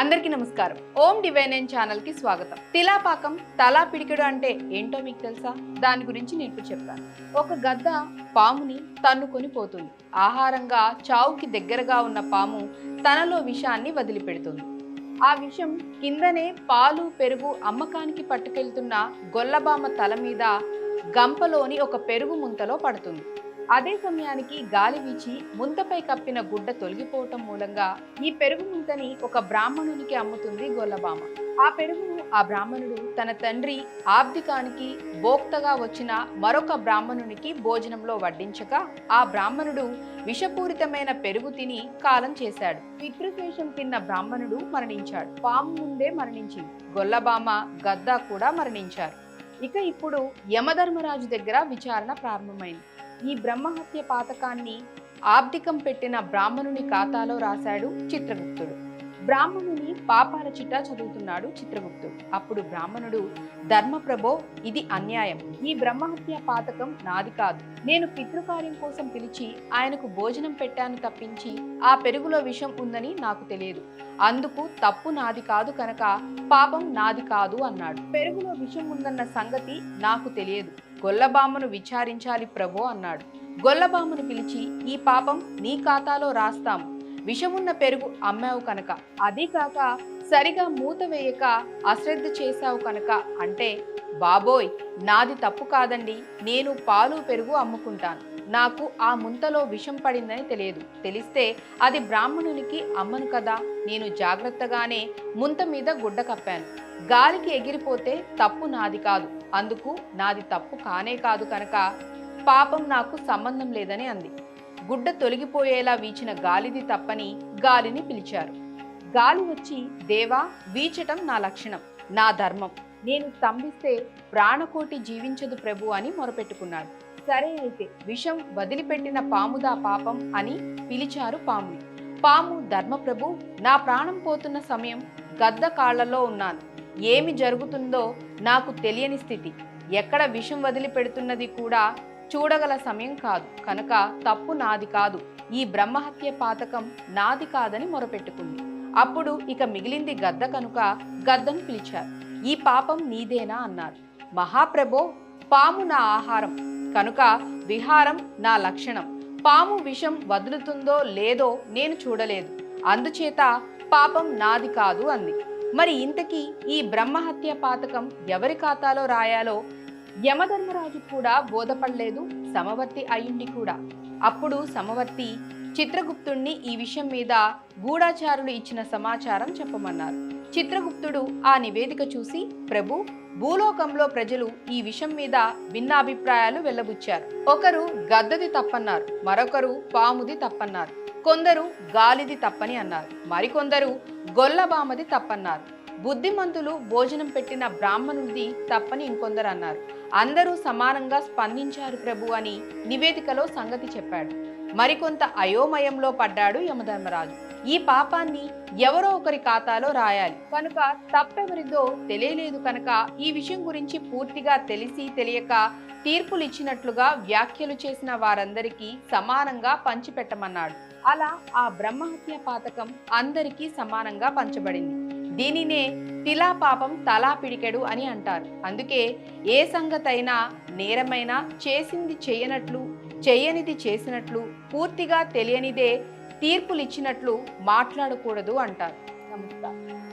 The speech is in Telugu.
అందరికీ నమస్కారం. ఓం డివైన్ ఛానల్కి స్వాగతం. తిలాపాకం తలా పిడికెడు అంటే ఏంటో మీకు తెలుసా? దాని గురించి నేను ఇప్పుడు చెప్తాను. ఒక గద్ద పాముని తన్నుకొని పోతుంది. ఆహారంగా చావుకి దగ్గరగా ఉన్న పాము తనలో విషాన్ని వదిలిపెడుతుంది. ఆ విషం కిందనే పాలు పెరుగు అమ్మకానికి పట్టుకెళ్తున్న గొల్లబామ తల మీద గంపలోని ఒక పెరుగు ముంతలో పడుతుంది. అదే సమయానికి గాలి వీచి ముంతపై కప్పిన గుడ్డ తొలగిపోవటం మూలంగా ఈ పెరుగు ముంతని ఒక బ్రాహ్మణునికి అమ్ముతుంది గొల్లబామ ఆ పెరుగును ఆ బ్రాహ్మణుడు తన తండ్రి ఆబ్దికానికి భోక్తగా వచ్చిన మరొక బ్రాహ్మణునికి భోజనంలో వడ్డించగా ఆ బ్రాహ్మణుడు విషపూరితమైన పెరుగు తిని కాలం చేశాడు. పితృశేషం తిన్న బ్రాహ్మణుడు మరణించాడు. పాము ముందే మరణించింది. గొల్లబామ గద్ద కూడా మరణించారు. ఇక ఇప్పుడు యమధర్మరాజు దగ్గర విచారణ ప్రారంభమైంది. ఈ బ్రహ్మహత్య పాతకాన్ని ఆబ్దికం పెట్టిన బ్రాహ్మణుని ఖాతాలో రాశాడు చిత్రగుప్తుడు. బ్రాహ్మణుని పాపాల చిట్టా చదువుతున్నాడు చిత్రగుప్తుడు. అప్పుడు బ్రాహ్మణుడు ధర్మప్రభో ఇది అన్యాయం. ఈ బ్రహ్మహత్య పాతకం నాది కాదు. నేను పితృకార్యం కోసం పిలిచి ఆయనకు భోజనం పెట్టాను తప్పించి ఆ పెరుగులో విషం ఉందని నాకు తెలియదు. అందుకు తప్పు నాది కాదు కనుక పాపం నాది కాదు అన్నాడు. పెరుగులో విషం ఉందన్న సంగతి నాకు తెలియదు. గొల్లబామను విచారించాలి ప్రభో అన్నాడు. గొల్లబామను పిలిచి ఈ పాపం నీ ఖాతాలో రాస్తాం విషమున్న పెరుగు అమ్మావు కనుక. అది కాక సరిగా మూత వేయక అశ్రద్ధ చేశావు కనుక అంటే బాబోయ్ నాది తప్పు కాదండి. నేను పాలు పెరుగు అమ్ముకుంటాను. నాకు ఆ ముంతలో విషం పడిందని తెలియదు. తెలిస్తే అది బ్రాహ్మణునికి అమ్మను కదా. నేను జాగ్రత్తగానే ముంత మీద గుడ్డ కప్పాను. గాలికి ఎగిరిపోతే తప్పు నాది కాదు. అందుకు నాది తప్పు కానే కాదు కనుక పాపం నాకు సంబంధం లేదని అంది. గుడ్డ తొలగిపోయేలా వీచిన గాలిది తప్పని గాలిని పిలిచారు. గాలి వచ్చి దేవా వీచటం నా లక్షణం నా ధర్మం. నేను స్తంభిస్తే ప్రాణకోటి జీవించదు ప్రభు అని మొరపెట్టుకున్నాడు. సరే అయితే విషం వదిలిపెట్టిన పాముదా పాపం అని పిలిచారు పాము పాము ధర్మప్రభు నా ప్రాణం పోతున్న సమయం గద్ద కాళ్ళలో ఉన్నాను. ఏమి జరుగుతుందో నాకు తెలియని స్థితి. ఎక్కడ విషం వదిలిపెడుతున్నది కూడా చూడగల సమయం కాదు. కనుక తప్పు నాది కాదు. ఈ బ్రహ్మహత్య పాతకం నాది కాదని మొరపెట్టుకుంది. అప్పుడు ఇక మిగిలింది గద్ద కనుక గద్దను పిలిచారు. ఈ పాపం నీదేనా అన్నారు. మహాప్రభో పాము నా ఆహారం. కనుక విహారం నా లక్షణం. పాము విషం వదులుతుందో లేదో నేను చూడలేదు. అందుచేత పాపం నాది కాదు అంది. మరి ఇంతకీ ఈ బ్రహ్మహత్య పాతకం ఎవరి ఖాతాలో రాయాలో యమధర్మరాజు కూడా బోధపడలేదు సమవర్తి అయ్యుండి కూడా. అప్పుడు సమవర్తి చిత్రగుప్తుణ్ణి ఈ విషయం మీద గూఢాచారులు ఇచ్చిన సమాచారం చెప్పమన్నారు. చిత్రగుప్తుడు ఆ నివేదిక చూసి ప్రభు భూలోకంలో ప్రజలు ఈ విషయం మీద భిన్నాభిప్రాయాలు వెల్లబుచ్చారు. ఒకరు గద్దది తప్పన్నారు మరొకరు పాముది తప్పన్నారు. కొందరు గాలిది తప్పని అన్నారు మరికొందరు గొల్లబామది తప్పన్నారు. బుద్ధిమంతులు భోజనం పెట్టిన బ్రాహ్మణుడిది తప్పని ఇంకొందరు అన్నారు అందరూ సమానంగా స్పందించారు ప్రభు అని నివేదికలో సంగతి చెప్పాడు. మరికొంత అయోమయంలో పడ్డాడు యమధర్మరాజు. ఈ పాపాన్ని ఎవరో ఒకరి ఖాతాలో రాయాలి. కనుక తప్పెవరిదో తెలియలేదు కనుక ఈ విషయం గురించి పూర్తిగా తెలిసి తెలియక తీర్పులు ఇచ్చినట్లుగా వ్యాఖ్యలు చేసిన వారందరికీ సమానంగా పంచిపెట్టమన్నాడు. అలా ఆ బ్రహ్మహత్య పాతకం అందరికీ సమానంగా పంచబడింది. దీనినే తిలా పాపం తలా పిడికెడు అని అంటారు. అందుకే ఏ సంగతైనా నేరమైనా చేసింది చేయనట్లు చేయనిది చేసినట్లు పూర్తిగా తెలియనిదే తీర్పులిచ్చినట్లు మాట్లాడకూడదు అంటారు. నమస్కారం.